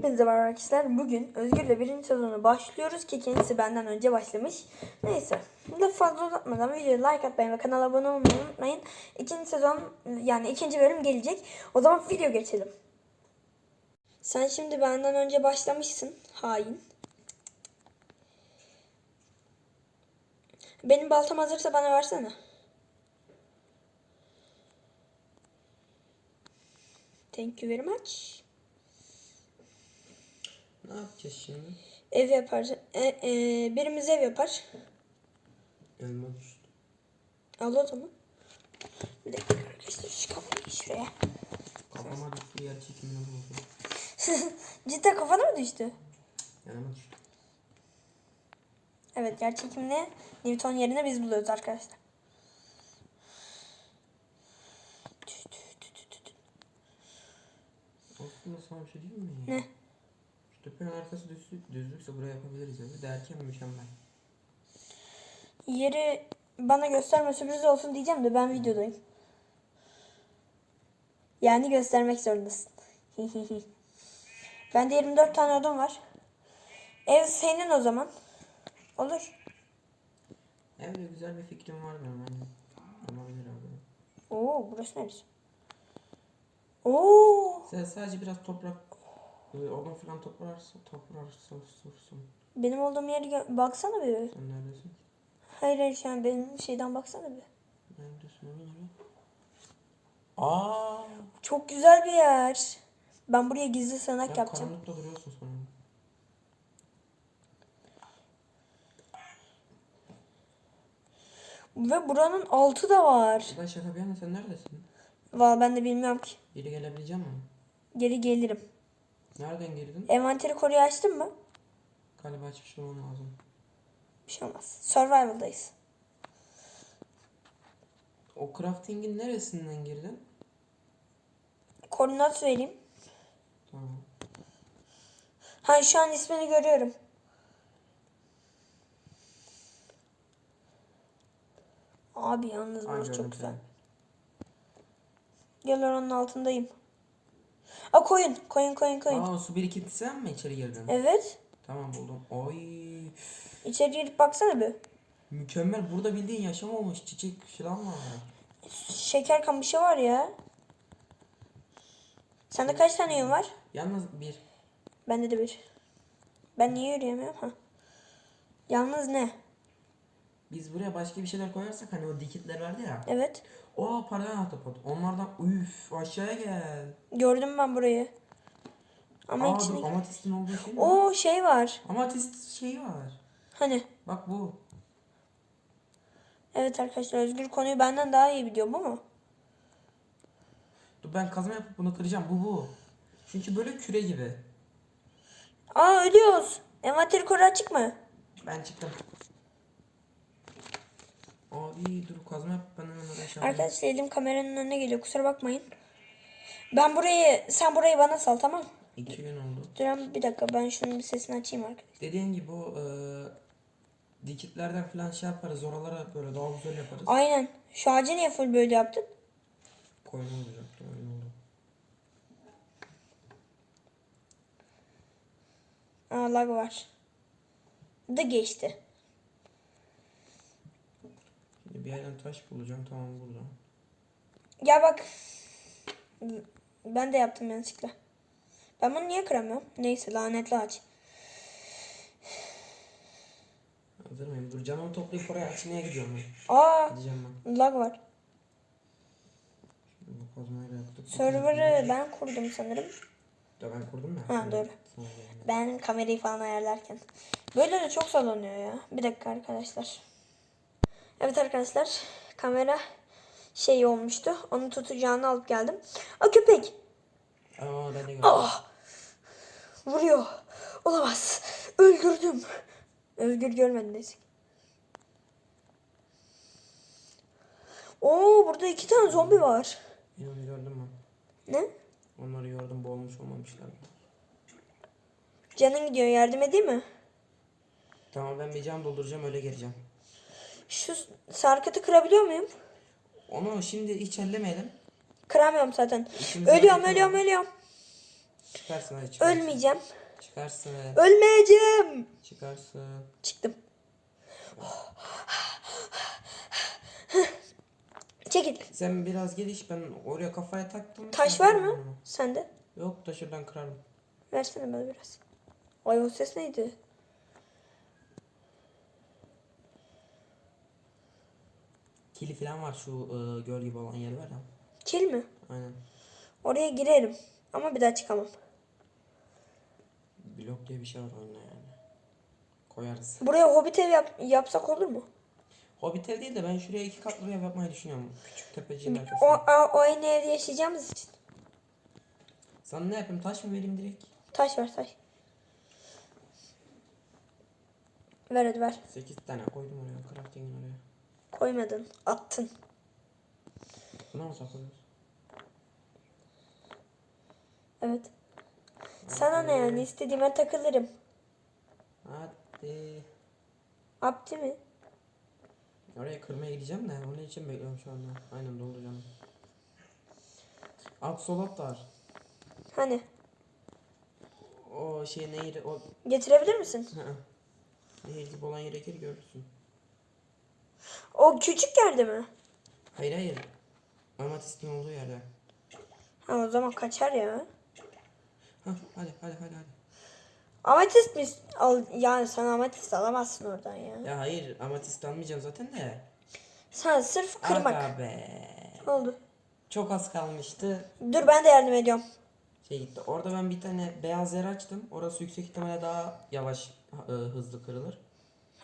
Hepinize merhaba arkadaşlar. Bugün Özgür'le birinci sezonu başlıyoruz ki kendisi benden önce başlamış. Neyse. Lafı fazla uzatmadan videoyu like atmayı ve kanala abone olmayı unutmayın. İkinci sezon yani ikinci bölüm gelecek. O zaman video geçelim. Sen şimdi benden önce başlamışsın. Hain. Benim baltam hazırsa bana versene. Thank you very much. Ne yapacağız şimdi? Ev yapar. E, e, birimiz ev yapar. Elma düştü. Al o zaman. Bir dakika arkadaşlar şu kafayı şuraya. Kafama düştü yer çekimini buldu. Cidden kafana mı düştü? Yanıma düştü. Evet yer çekimini Newton yerine biz buluyoruz arkadaşlar. Aslında sana bir şey diyeyim mi? Ne? Şu tepenin arkası düzlük, düzlükse buraya yapabiliriz evi. Derken mükemmel. Yeri bana gösterme sürpriz olsun diyeceğim de ben videodayım. Yani göstermek zorundasın. Bende 24 tane odun var. Ev senin o zaman. Olur. Evde güzel bir fikrim var benim. Hani. Olabilir abi. Oo burası neresi? Oo Sen sadece biraz toprak e, odun falan toparsa toparsa sorsun. benim olduğum yeri gö- baksana bir. Sen neredesin? Hayır hayır an benim şeyden baksana bir. Neredesin oğlum? Aa, Çok güzel bir yer. Ben buraya gizli sığınak sen yapacağım. karanlıkta duruyorsun sonra. Ve buranın altı da var. Ben şaka bir yana sen neredesin? Valla ben de bilmiyorum ki. Geri gelebileceğim mi? Geri gelirim. Nereden girdin? Envanteri koruyu açtın mı? Galiba açmış olman lazım. Bir şey olmaz. Survival'dayız. O crafting'in neresinden girdin? Koordinat vereyim. Tamam. Ha şu an ismini görüyorum. Abi yalnız burası çok güzel. Gel oranın altındayım. Aa koyun. Koyun koyun koyun. Aa su birikintisi sen mi içeri girdin? Evet. Tamam buldum. Oy. İçeri girip baksana bir. Mükemmel. Burada bildiğin yaşam olmuş. Çiçek falan var. Şeker kamışı var ya. Sende kaç tane yün var? Yalnız bir. Bende de bir. Ben niye yürüyemiyorum? Ha. Yalnız ne? Biz buraya başka bir şeyler koyarsak hani o dikitler vardı ya. Evet. O paradan ahtapot. Onlardan üf aşağıya gel. Gördüm ben burayı. Ama Aa içine... dur amatistin olduğu şey mi? O şey var. Amatist şeyi var. Hani? Bak bu. Evet arkadaşlar Özgür konuyu benden daha iyi biliyor bu mu? Dur ben kazma yapıp bunu kıracağım. Bu bu. Çünkü böyle küre gibi. Aa ölüyoruz. Envanteri koru açık mı? Ben çıktım. Abi dur kazma yap ben hemen oraya şey. Arkadaşlar elim kameranın önüne geliyor kusura bakmayın. Ben burayı sen burayı bana sal tamam? İki gün oldu. Duran bir dakika ben şunun bir sesini açayım arkadaşlar. Dediğin gibi o e, dikitlerden falan şey yaparız. Oralara böyle daha güzel yaparız. Aynen. Şu ağacı niye full böyle yaptın? Koyma olacaktı öyle oldu. Aa lag var. Da geçti. Şimdi bir yerden taş bulacağım tamam burada. Ya bak. Ben de yaptım yanlışlıkla. Ben bunu niye kıramıyorum? Neyse lanetli ağaç. Hazır mıyım? Dur canımı toplayıp oraya açmaya gidiyorum ben. Aa Gideceğim ben. lag var. Server'ı ben kurdum sanırım. Da ben kurdum ya. Ha, doğru. Ben kamerayı falan ayarlarken. Böyle de çok sallanıyor ya. Bir dakika arkadaşlar. Evet arkadaşlar. Kamera şey olmuştu. Onu tutacağını alıp geldim. Aa köpek. Aa ben de gördüm. Ah! Vuruyor. Olamaz. Öldürdüm. Özgür görmedi neyse. Oo burada iki tane zombi var. Ben onu gördüm ben. Ne? Onları gördüm boğulmuş olmamışlar. Canın gidiyor yardım edeyim mi? Tamam ben bir cam dolduracağım öyle geleceğim. Şu sarkıtı kırabiliyor muyum? Onu şimdi hiç ellemeyelim. Kıramıyorum zaten. İkimiz Ölüyorum ölüyorum ölüyorum. Çıkarsın hadi çıkarsın. Ölmeyeceğim. Çıkarsın. Ölmeyeceğim. Çıkarsın. Çıktım. Çekil. Sen biraz geliş ben oraya kafaya taktım. Taş var mı? Sende. Yok ben kırarım. Versene bana biraz. Ay o ses neydi? Kili falan var şu e, göl gibi olan yer var ya. Kil mi? Aynen. Oraya girerim. Ama bir daha çıkamam. Blok diye bir şey var oyunda yani. Koyarız. Buraya hobbit ev yap- yapsak olur mu? Hobbit ev değil de ben şuraya iki katlı bir ev yapmayı düşünüyorum. Küçük tepeciğin O, arkasına. o, o aynı evde yaşayacağımız için. Sana ne yapayım taş mı vereyim direkt? Taş ver taş. Ver hadi ver. 8 tane koydum oraya. Crafting'in oraya. Koymadın. Attın. Buna mı saklıyoruz? Evet. Sana ne yani istediğime takılırım. Hadi. Abdi mi? Oraya kırmaya gideceğim de onun için bekliyorum şu anda. Aynen dolduracağım. Da var. Hani? O şey nehir o Getirebilir misin? Nehir gibi olan yere gir görürsün. O küçük yerde mi? Hayır hayır. Amatistin olduğu yerde. Ha o zaman kaçar ya. Hah hadi hadi hadi hadi. Ametist mi? Al, yani sen ametist alamazsın oradan ya. Ya hayır amatist almayacağım zaten de. Sen sırf kırmak. Aga be. Ne oldu? Çok az kalmıştı. Dur ben de yardım ediyorum. Şey gitti. Orada ben bir tane beyaz yer açtım. Orası yüksek ihtimalle daha yavaş e, hızlı kırılır.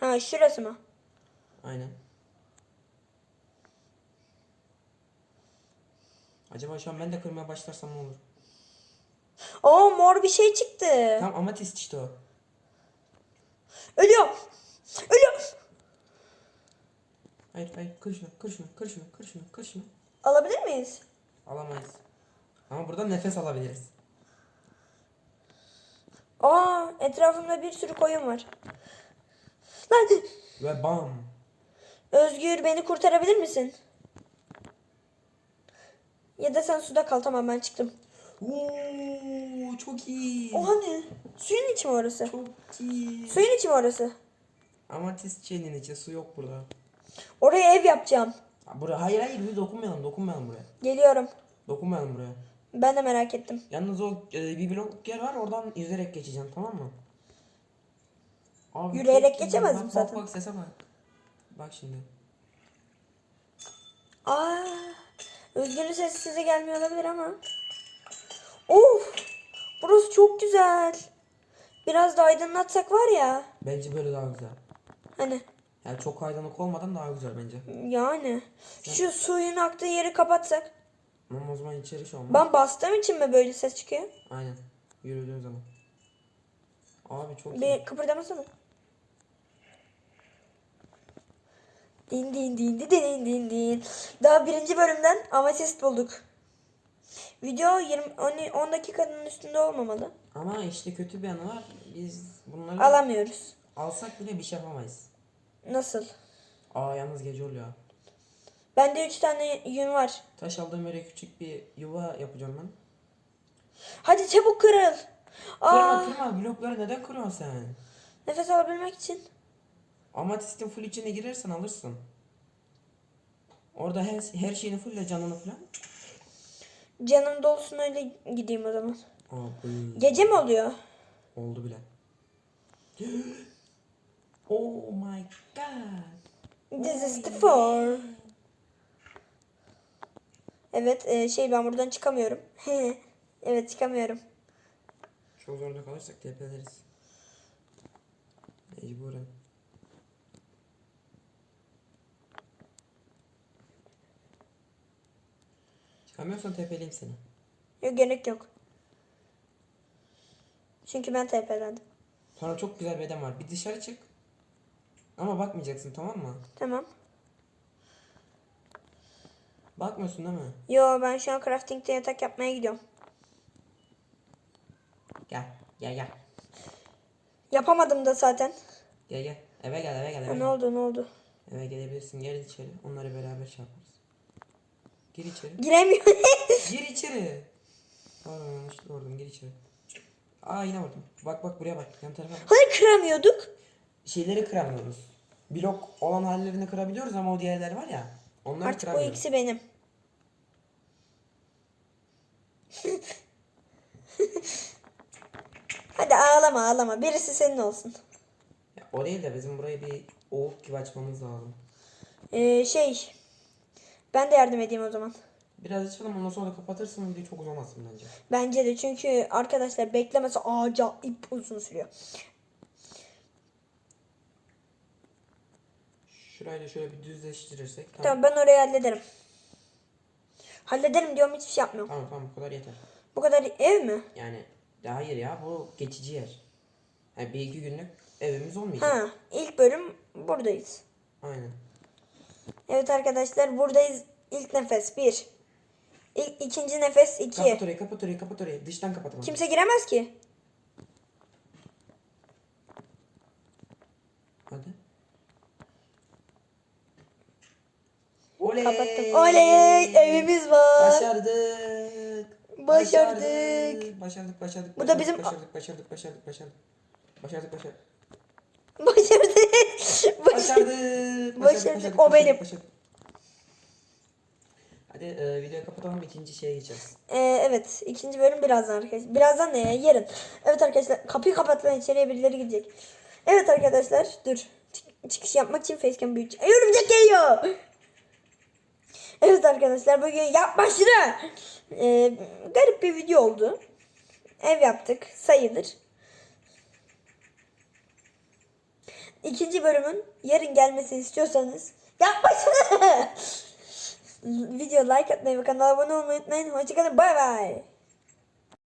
Ha şurası mı? Aynen. Acaba şu an ben de kırmaya başlarsam ne olur? Oo mor bir şey çıktı. Tam amatist işte o. Ölüyorum. Ölüyorum. Hayır hayır kır şunu kır şunu kır şunu kır şunu kır şunu. Alabilir miyiz? Alamayız. Ama burada nefes alabiliriz. Aa etrafımda bir sürü koyun var. Lan Ve bam. Özgür beni kurtarabilir misin? Ya da sen suda kal tamam ben çıktım. Oo, çok iyi. O hani? Suyun içi mi orası? Çok iyi. Suyun içi mi orası? Amatist çenin içi su yok burada. Oraya ev yapacağım. Ha, Buraya hayır hayır bir dokunmayalım dokunmayalım buraya. Geliyorum. Dokunmayalım buraya. Ben de merak ettim. Yalnız o e, bir blok yer var oradan yüzerek geçeceğim tamam mı? Abi, Yürüyerek geçemezdim bak, zaten. Bak bak sese bak. Bak şimdi. Aa, Özgür'ün sesi size gelmiyor olabilir ama. Of! Burası çok güzel. Biraz da aydınlatsak var ya. Bence böyle daha güzel. Hani Yani çok aydınlık olmadan daha güzel bence. yani. Şu suyun aktığı yeri kapatsak. Ama o zaman içeri şu an. Ben bastığım için mi böyle ses çıkıyor? Aynen. Yürüdüğün zaman. Abi çok iyi. Bir kıpırdamasana. Din din din din din din din. Daha birinci bölümden ametist bulduk. Video 20 10, 10 dakikanın üstünde olmamalı. Ama işte kötü bir yanı var. Biz bunları Alamıyoruz. alsak bile bir şey yapamayız. Nasıl? Aa yalnız gece oluyor. Bende 3 tane yün var. Taş aldığım yere küçük bir yuva yapacağım ben. Hadi çabuk kırıl. Aa, Kırma kırma blokları neden kırıyorsun sen? nefes alabilmek için. Amatistin full içine girersen alırsın. Orada her, her şeyini fulle canını falan. Canım dolusun öyle gideyim o zaman. Abi. Gece mi oluyor? Oldu bile. oh my god. This is the four. Evet e, şey ben buradan çıkamıyorum. evet çıkamıyorum. Çok zorunda kalırsak tepeleriz. Mecburen. Çıkamıyorsan tepeleyim seni. Yok gerek yok. Çünkü ben TP'lendim. Sonra çok güzel bir eden var. Bir dışarı çık. Ama bakmayacaksın tamam mı? Tamam. Bakmıyorsun değil mi? Yo ben şu an crafting'de yatak yapmaya gidiyorum. Gel. Gel gel. Yapamadım da zaten. Gel gel. Eve gel eve gel eve Ha, ne gel. oldu ne oldu? Eve gelebilirsin. Gel içeri. Onları beraber şey yaparız. Gir içeri. Giremiyorum. Gir içeri. Pardon yanlışlıkla oradan gir içeri. Aa yine vurdum. Bak bak buraya bak. Yan tarafa bak. Hani kıramıyorduk? Şeyleri kıramıyoruz. Blok olan hallerini kırabiliyoruz ama o diğerler var ya. Onları Artık bu kıramıyoruz. ikisi benim. Hadi ağlama ağlama. Birisi senin olsun. Ya, o değil de bizim burayı bir oğuk gibi açmamız lazım. Ee, şey. Ben de yardım edeyim o zaman. Biraz açalım ondan sonra da kapatırsın video çok uzamasın bence. Bence de çünkü arkadaşlar beklemesi acayip uzun sürüyor. Şurayı da şöyle bir düzleştirirsek. Tamam Tamam ben orayı hallederim. Hallederim diyorum hiçbir şey yapmıyorum. tamam, tamam bu kadar yeter. Bu kadar ev mi? Yani ya hayır ya bu geçici yer. Yani bir iki günlük evimiz olmayacak. Ha, ilk bölüm buradayız. Aynen. Evet arkadaşlar buradayız. İlk nefes 1. İlk, ikinci nefes 2. Kapat orayı kapat orayı kapat orayı. Dıştan kapat ama. Kimse giremez ki. Hadi. Oley. Kapattım. Oley evimiz var. Başardık. Başardık. Başardık başardık. Bu da bizim- başardık başardık başardık başardık. Başardık başardık. Başardık. Başardık. Başardık. O benim. başardık. Hadi e, videoyu kapatalım ikinci şeye geçeceğiz. Ee, evet ikinci bölüm birazdan arkadaşlar. Birazdan ne ya yarın. Evet arkadaşlar kapıyı kapatmayın içeriye birileri gidecek. Evet arkadaşlar dur. Çık- çıkış yapmak için facecam büyüteceğim. Ay, Örümcek geliyor. Evet arkadaşlar bugün yapma şunu. Ee, garip bir video oldu. Ev yaptık sayılır. İkinci bölümün yarın gelmesini istiyorsanız yapma. Video like atmayı ve kanala abone olmayı unutmayın. Hoşçakalın. Bay bay.